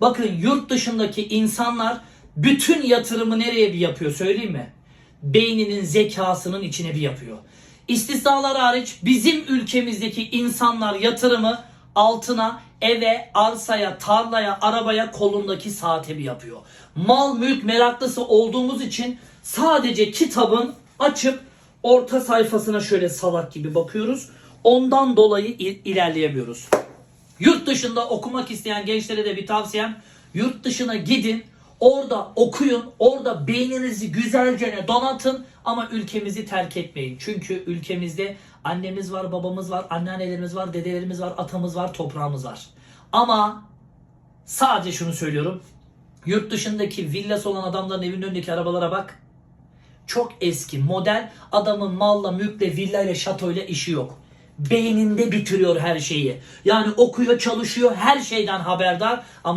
Bakın yurt dışındaki insanlar bütün yatırımı nereye bir yapıyor söyleyeyim mi? Beyninin zekasının içine bir yapıyor. İstisnalar hariç bizim ülkemizdeki insanlar yatırımı altına, eve, arsaya, tarlaya, arabaya, kolundaki saate bir yapıyor. Mal mülk meraklısı olduğumuz için sadece kitabın açıp orta sayfasına şöyle salak gibi bakıyoruz. Ondan dolayı il- ilerleyemiyoruz. Yurt dışında okumak isteyen gençlere de bir tavsiyem yurt dışına gidin. Orada okuyun. Orada beyninizi güzelce donatın ama ülkemizi terk etmeyin. Çünkü ülkemizde annemiz var, babamız var, anneannelerimiz var, dedelerimiz var, atamız var, toprağımız var. Ama sadece şunu söylüyorum. Yurt dışındaki villası olan adamların evinin önündeki arabalara bak. Çok eski model adamın malla, mülkle, villayla, şatoyla işi yok. Beyninde bitiriyor her şeyi. Yani okuyor, çalışıyor, her şeyden haberdar ama